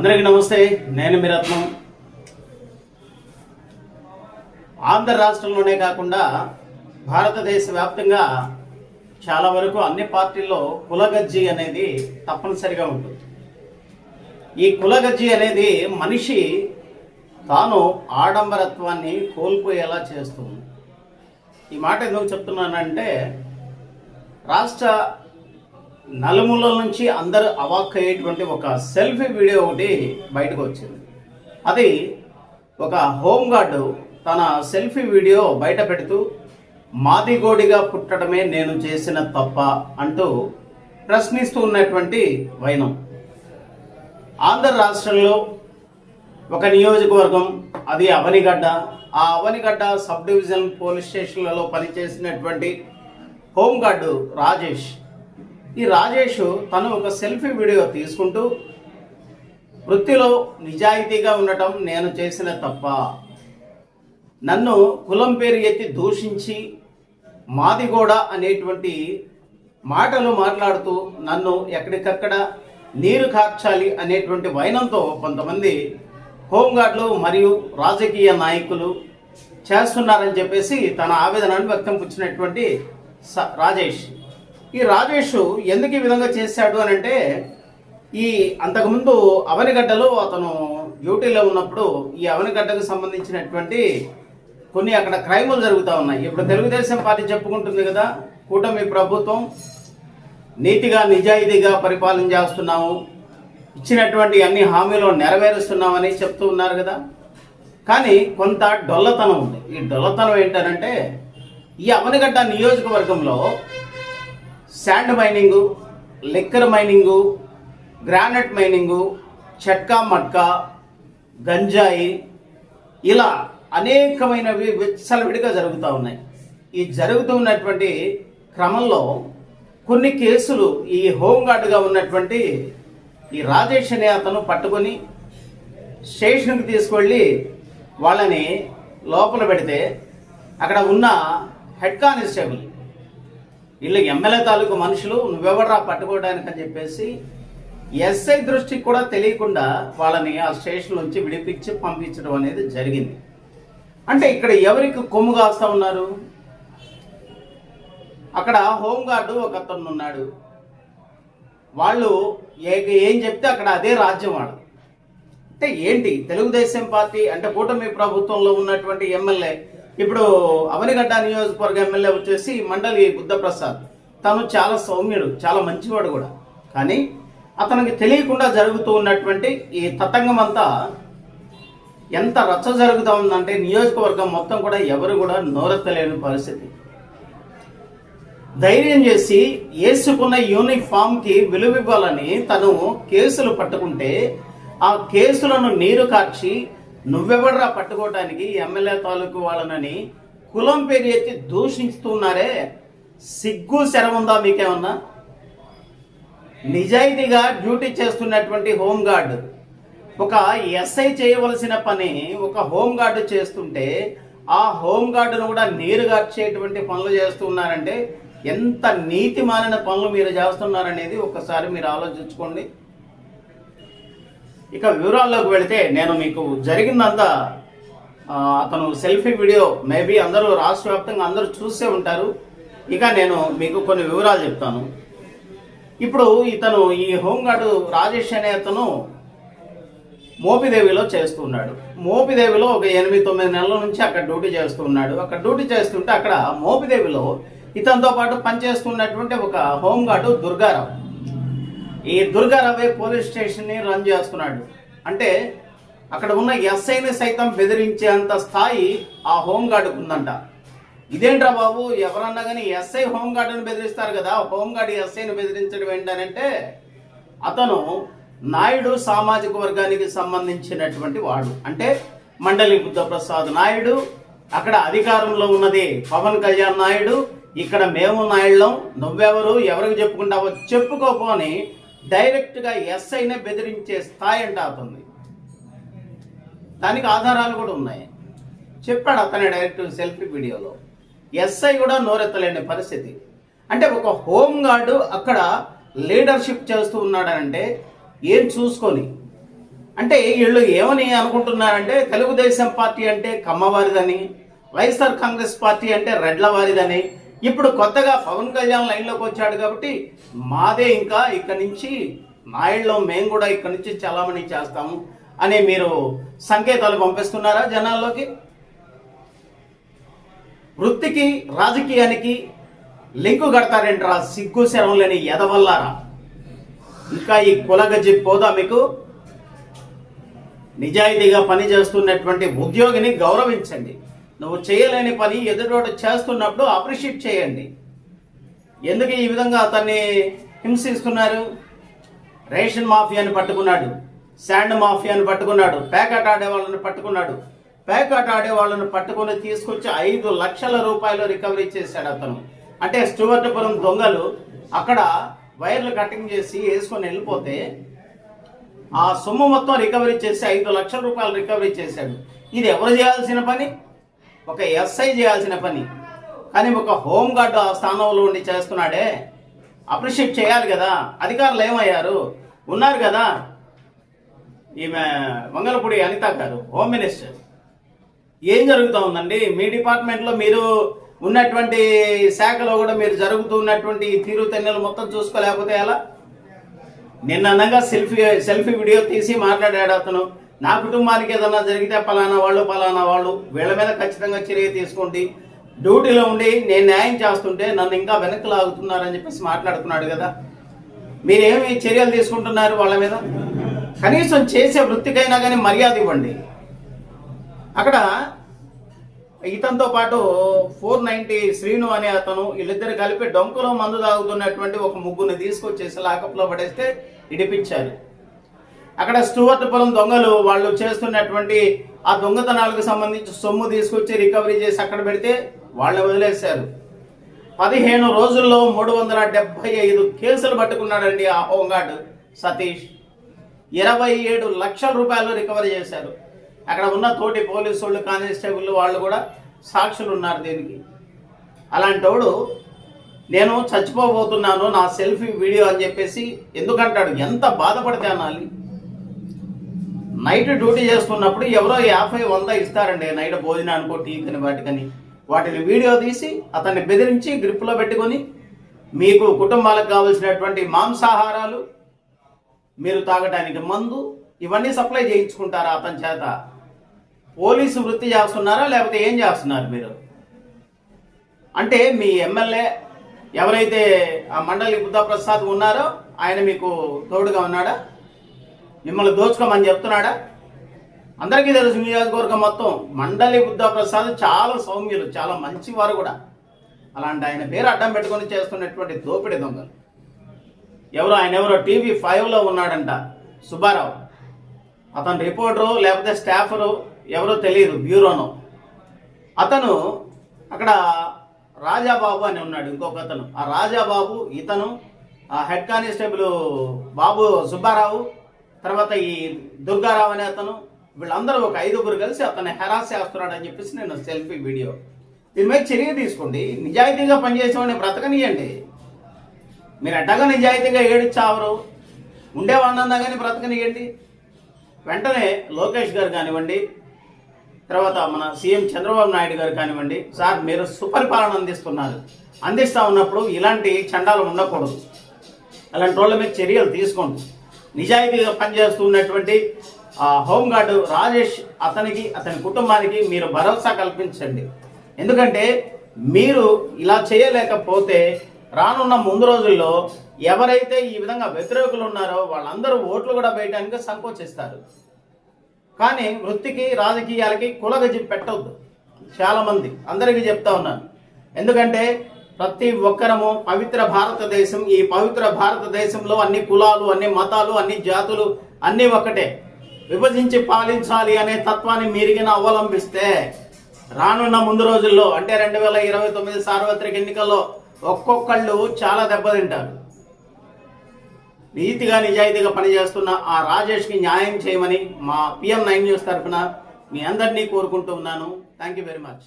అందరికీ నమస్తే నేను మీ రత్నం. ఆంధ్ర రాష్ట్రంలోనే కాకుండా భారతదేశ వ్యాప్తంగా చాలా వరకు అన్ని పార్టీల్లో కులగజ్జి అనేది తప్పనిసరిగా ఉంటుంది. ఈ కులగజ్జి అనేది మనిషి తాను ఆడంబరత్వాన్ని కోల్పోయేలా చేస్తుంది. ఈ మాట ఎందుకు చెప్తున్నానంటే రాష్ట్ర నలుమూలల నుంచి అందరూ అవాక్ అయ్యేటువంటి ఒక సెల్ఫీ వీడియో ఒకటి బయటకు వచ్చింది. అది ఒక హోమ్ గార్డు తన సెల్ఫీ వీడియో బయట పెడుతూ మాదిగోడిగా పుట్టడమే నేను చేసిన తప్ప అంటూ ప్రశ్నిస్తూ ఉన్నటువంటి వైనం. ఆంధ్ర రాష్ట్రంలో ఒక నియోజకవర్గం అది అవనిగడ్డ. ఆ అవనిగడ్డ సబ్ డివిజన్ పోలీస్ స్టేషన్లలో పనిచేసినటువంటి హోంగార్డు రాజేష్. ఈ రాజేష్ తను ఒక సెల్ఫీ వీడియో తీసుకుంటూ వృత్తిలో నిజాయితీగా ఉండటం నేను చేసిన తప్ప నన్ను కులం పేరు ఎత్తి దూషించి మాదిగోడ అనేటువంటి మాటలు మాట్లాడుతూ నన్ను ఎక్కడికక్కడ నీరు కార్చాలి అనేటువంటి వైనంతో కొంతమంది హోంగార్డులు మరియు రాజకీయ నాయకులు చేస్తున్నారని చెప్పేసి తన ఆవేదనను వ్యక్తం పుచ్చినటువంటి స- రాజేష్. ఈ రాజేష్ ఎందుకు ఈ విధంగా చేశాడు అని అంటే ఈ అంతకుముందు అవనిగడ్డలో అతను డ్యూటీలో ఉన్నప్పుడు ఈ అవనిగడ్డకు సంబంధించినటువంటి కొన్ని అక్కడ క్రైములు జరుగుతూ ఉన్నాయి. ఇప్పుడు తెలుగుదేశం పార్టీ చెప్పుకుంటుంది కదా కూటమి ప్రభుత్వం నీతిగా నిజాయితీగా పరిపాలన చేస్తున్నాము ఇచ్చినటువంటి అన్ని హామీలు నెరవేరుస్తున్నామని చెప్తూ ఉన్నారు కదా. కానీ కొంత డొల్లతనం ఉంది. ఈ డొల్లతనం ఏంటంటే ఈ అవనిగడ్డ నియోజకవర్గంలో sand mining liquor mining granite mining చెట్కా మట్కా గంజాయి ఇలా అనేకమైనవి విచ్చలవిడిగా జరుగుతూ ఉన్నాయి. ఈ జరుగుతున్నటువంటి క్రమంలో కొన్ని కేసులు ఈ హోంగార్డుగా ఉన్నటువంటి ఈ రాజేష్ అనే అతను పట్టుకొని స్టేషన్కి తీసుకెళ్ళి వాళ్ళని లోపల పెడితే అక్కడ ఉన్న హెడ్ కానిస్టేబుల్ వీళ్ళు ఎమ్మెల్యే తాలూకు మనుషులు నువ్వెవర్రా పట్టుకోవడానికి అని చెప్పేసి ఎస్ఐ దృష్టికి కూడా తెలియకుండా వాళ్ళని ఆ స్టేషన్ నుంచి విడిపించి పంపించడం అనేది జరిగింది. అంటే ఇక్కడ ఎవరికి కొమ్ము కాస్తా ఉన్నారు? అక్కడ హోంగార్డు ఒక అతను ఉన్నాడు. వాళ్ళు ఏ- ఏం చెప్తే అక్కడ అదే రాజ్యం వాడు అంటే ఏంటి? తెలుగుదేశం పార్టీ అంటే కూటమి ప్రభుత్వంలో ఉన్నటువంటి ఎమ్మెల్యే ఇప్పుడు అవనిగడ్డ నియోజకవర్గ ఎమ్మెల్యే వచ్చేసి మండలి బుద్ధప్రసాద్. తను చాలా సౌమ్యుడు చాలా మంచివాడు కూడా. కానీ అతనికి తెలియకుండా జరుగుతూ ఉన్నటువంటి ఈ తతంగం అంతా ఎంత రచ్చ జరుగుతూ ఉందంటే నియోజకవర్గం మొత్తం కూడా ఎవరు కూడా నోరెత్తలేని పరిస్థితి. ధైర్యం చేసి వేసుకున్న యూనిఫామ్కి విలువివ్వాలని తను కేసులు పట్టుకుంటే ఆ కేసులను నీరు కార్చి నువ్వెవడరా పట్టుకోవటానికి? ఎమ్మెల్యే తాలూకు వాళ్ళనని కులం పేరు ఎత్తి దూషిస్తున్నారే సిగ్గు శరముందా మీకేమన్నా? నిజాయితీగా డ్యూటీ చేస్తున్నటువంటి హోంగార్డ్. ఒక ఎస్ఐ చేయవలసిన పని ఒక హోంగార్డు చేస్తుంటే ఆ హోంగార్డును కూడా నేరుగా గార్చేటువంటి పనులు చేస్తున్నారంటే ఎంత నీతి మాలిన పనులు మీరు చేస్తున్నారనేది ఒకసారి మీరు ఆలోచించుకోండి. ఇక వివరాల్లోకి వెళితే నేను మీకు జరిగిందంతా అతను సెల్ఫీ వీడియో మేబీ అందరూ రాష్ట్ర వ్యాప్తంగా అందరూ చూసే ఉంటారు. ఇక నేను మీకు కొన్ని వివరాలు చెప్తాను. ఇప్పుడు ఇతను ఈ హోంగార్డు రాజేష్ అనే అతను మోపిదేవిలో చేస్తున్నాడు. మోపిదేవిలో ఒక ఎనిమిది తొమ్మిది నెలల నుంచి అక్కడ డ్యూటీ చేస్తున్నాడు. అక్కడ డ్యూటీ చేస్తుంటే అక్కడ మోపిదేవిలో ఇతనితో పాటు పనిచేస్తున్నటువంటి ఒక హోంగార్డు దుర్గారావు. ఈ దుర్గారావే పోలీస్ స్టేషన్ని రన్ చేస్తున్నాడు. అంటే అక్కడ ఉన్న ఎస్ఐని సైతం బెదిరించేంత స్థాయి ఆ హోంగార్డుకు ఉందంట. ఇదేంట్రా బాబు? ఎవరన్నా కానీ ఎస్ఐ హోంగార్డుని బెదిరిస్తారు కదా. హోంగార్డు ఎస్ఐని బెదిరించడం ఏంటనంటే అతను నాయుడు సామాజిక వర్గానికి సంబంధించినటువంటి వాడు. అంటే మండలి బుద్ధప్రసాద్ నాయుడు అక్కడ అధికారంలో ఉన్నది పవన్ కళ్యాణ్ నాయుడు ఇక్కడ మేము నాయుళ్ళం నువ్వెవరు ఎవరికి చెప్పుకుంటావో చెప్పుకోపోని డైరెక్ట్గా ఎస్ఐనే బెదిరించే స్థాయి అంటే అతన్ని దానికి ఆధారాలు కూడా ఉన్నాయి. చెప్పాడు అతనే డైరెక్ట్ సెల్ఫీ వీడియోలో. ఎస్ఐ కూడా నోరెత్తలేని పరిస్థితి. అంటే ఒక హోమ్ గార్డు అక్కడ లీడర్షిప్ చేస్తూ ఉన్నాడనంటే ఏం చూసుకొని? అంటే వీళ్ళు ఏమని అనుకుంటున్నారంటే తెలుగుదేశం పార్టీ అంటే కమ్మవారిదని వైఎస్ఆర్ కాంగ్రెస్ పార్టీ అంటే రెడ్ల వారిదని ఇప్పుడు కొత్తగా పవన్ కళ్యాణ్ లైన్లోకి వచ్చాడు కాబట్టి మాదే ఇంకా ఇక్కడి నుంచి నాయుడులో మేము కూడా ఇక్కడి నుంచి చలామణి చేస్తాము అని మీరు సంకేతాలు పంపిస్తున్నారా జనాల్లోకి? వృత్తికి రాజకీయానికి లింకు కడతారేంట్రా సిగ్గు శరం లేని ఎదవల్లారా? ఇంకా ఈ కులగజ్జి పోదా మీకు? నిజాయితీగా పనిచేస్తున్నటువంటి ఉద్యోగిని గౌరవించండి. నువ్వు చేయలేని పని ఎదుటోడు చేస్తున్నప్పుడు అప్రిషియేట్ చేయండి. ఎందుకు ఈ విధంగా అతన్ని హింసిస్తున్నారు? రేషన్ మాఫియాని పట్టుకున్నాడు శాండ్ మాఫియాని పట్టుకున్నాడు ప్యాకెట్ ఆడే వాళ్ళని పట్టుకున్నాడు. ప్యాకెట్ ఆడే వాళ్ళని పట్టుకుని తీసుకొచ్చి ఐదు లక్షల రూపాయలు రికవరీ చేశాడు అతను. అంటే స్టూవర్టపురం దొంగలు అక్కడ వైర్లు కటింగ్ చేసి వేసుకొని వెళ్ళిపోతే ఆ సొమ్ము మొత్తం రికవరీ చేసి ఐదు లక్షల రూపాయలు రికవరీ చేశాడు. ఇది ఎవరు చేయాల్సిన పని? ఒక ఎస్ఐ చేయాల్సిన పని. కానీ ఒక హోమ్ గార్డ్ ఆ స్థానంలో ఉండి చేస్తున్నాడే. అప్రిషియేట్ చేయాలి కదా. అధికారులు ఏమయ్యారు? ఉన్నారు కదా. ఈమె మంగళపూడి అనిత గారు హోమ్ మినిస్టర్. ఏం జరుగుతూ ఉందండి? మీ డిపార్ట్మెంట్లో మీరు ఉన్నటువంటి శాఖలో కూడా మీరు జరుగుతూ ఉన్నటువంటి తీరు తెన్నెలు మొత్తం చూసుకోలేకపోతే ఎలా? నిన్న అనగా సెల్ఫీ సెల్ఫీ వీడియో తీసి మాట్లాడాడు అతను. నా కుటుంబానికి ఏదన్నా జరిగితే పలానా వాళ్ళు పలానా వాళ్ళు వీళ్ళ మీద ఖచ్చితంగా చర్య తీసుకోండి. డ్యూటీలో ఉండి నేను న్యాయం చేస్తుంటే నన్ను ఇంకా వెనక్కి లాగుతున్నారని చెప్పేసి మాట్లాడుతున్నాడు కదా. మీరేమి చర్యలు తీసుకుంటున్నారు వాళ్ళ మీద? కనీసం చేసే వృత్తికైనా కానీ మర్యాద ఇవ్వండి. అక్కడ ఇతనితో పాటు ఫోర్ నైంటీ శ్రీను అనే అతను వీళ్ళిద్దరు కలిపి డొంకలో మందు తాగుతున్నటువంటి ఒక ముగ్గురిని తీసుకొచ్చేసి లాకప్లో పడేస్తే ఇడిపించారు. అక్కడ స్టూవర్ట్పురం దొంగలు వాళ్ళు చేస్తున్నటువంటి ఆ దొంగతనాలకు సంబంధించి సొమ్ము తీసుకొచ్చి రికవరీ చేసి అక్కడ పెడితే వాళ్ళని వదిలేశారు. పదిహేను రోజుల్లో మూడు వందల డెబ్బై ఐదు కేసులు పట్టుకున్నాడండి ఆ హోంగార్డ్ సతీష్. ఇరవై ఏడు లక్షల రూపాయలు రికవరీ చేశారు. అక్కడ ఉన్న తోటి పోలీసు వాళ్ళు కానిస్టేబుల్ వాళ్ళు కూడా సాక్షులు ఉన్నారు దీనికి. అలాంటోడు నేను చచ్చిపోబోతున్నాను నా సెల్ఫీ వీడియో అని చెప్పేసి ఎందుకంటాడు? ఎంత బాధపడితే అనాలి. నైట్ డ్యూటీ చేస్తున్నప్పుడు ఎవరో యాభై వంద ఇస్తారండి. నైట్ భోజనానికో టీకని వాటికని. వాటిని వీడియో తీసి అతన్ని బెదిరించి గ్రిప్లో పెట్టుకొని మీకు కుటుంబాలకు కావలసినటువంటి మాంసాహారాలు మీరు తాగడానికి మందు ఇవన్నీ సప్లై చేయించుకుంటారా అతని చేత? పోలీసు వృత్తి చేస్తున్నారా? లేకపోతే ఏం చేస్తున్నారు మీరు? అంటే మీ ఎమ్మెల్యే ఎవరైతే ఆ మండలి బుద్ధప్రసాద్ ఉన్నారో ఆయన మీకు తోడుగా ఉన్నాడా? మిమ్మల్ని దోచుకోమని చెప్తున్నాడా? అందరికీ తెలుసు నియోజకవర్గం మొత్తం మండలి బుద్ధప్రసాద్ చాలా సౌమ్యులు చాలా మంచివారు కూడా. అలాంటి ఆయన పేరు అడ్డం పెట్టుకొని చేస్తున్నటువంటి దోపిడి దొంగలు. ఎవరో ఆయన ఎవరో టీవీ ఫైవ్లో ఉన్నాడంట సుబ్బారావు. అతను రిపోర్టరు లేకపోతే స్టాఫరు ఎవరో తెలియదు బ్యూరోను. అతను అక్కడ రాజాబాబు అని ఉన్నాడు ఇంకొక అతను. ఆ రాజాబాబు ఇతను ఆ హెడ్ కానిస్టేబుల్ బాబు సుబ్బారావు తర్వాత ఈ దుర్గారావు అనే అతను వీళ్ళందరూ ఒక ఐదుగురు కలిసి అతన్ని హెరాస్ చేస్తున్నాడు అని చెప్పేసి నేను సెల్ఫీ వీడియో. దీని మీద చర్య తీసుకోండి. నిజాయితీగా పనిచేసేవాడిని బ్రతకనియండి. మీరు అడ్డగా నిజాయితీగా ఏడిచావరు ఉండేవాడినందా కానీ బ్రతకనియండి. వెంటనే లోకేష్ గారు కానివ్వండి తర్వాత మన సీఎం చంద్రబాబు నాయుడు గారు కానివ్వండి సార్ మీరు సుపరిపాలన అందిస్తున్నారు. అందిస్తా ఉన్నప్పుడు ఇలాంటి చండాలు ఉండకూడదు. అలాంటి వాళ్ళ మీద చర్యలు తీసుకోండి. నిజాయితీగా పనిచేస్తున్నటువంటి ఆ హోంగార్డు రాజేష్ అతనికి అతని కుటుంబానికి మీరు భరోసా కల్పించండి. ఎందుకంటే మీరు ఇలా చేయలేకపోతే రానున్న ముందు రోజుల్లో ఎవరైతే ఈ విధంగా వ్యతిరేకులు ఉన్నారో వాళ్ళందరూ ఓట్లు కూడా వేయడానికి సంకోచిస్తారు. కానీ వృత్తికి రాజకీయాలకి కులగజి పెట్టవద్దు చాలామంది. అందరికీ చెప్తా ఉన్నాను. ఎందుకంటే ప్రతి ఒక్కరము పవిత్ర భారతదేశం. ఈ పవిత్ర భారతదేశంలో అన్ని కులాలు అన్ని మతాలు అన్ని జాతులు అన్నీ ఒక్కటే. విభజించి పాలించాలి అనే తత్వాన్ని మీరిగిన అవలంబిస్తే రానున్న ముందు రోజుల్లో అంటే రెండు వేల ఇరవై తొమ్మిది సార్వత్రిక ఎన్నికల్లో ఒక్కొక్కళ్ళు చాలా దెబ్బతింటారు. నీతిగా నిజాయితీగా పనిచేస్తున్న ఆ రాజేష్కి న్యాయం చేయమని మా పిఎం నైన్ న్యూస్ తరఫున మీ అందరినీ కోరుకుంటూ ఉన్నాను. Thank you very much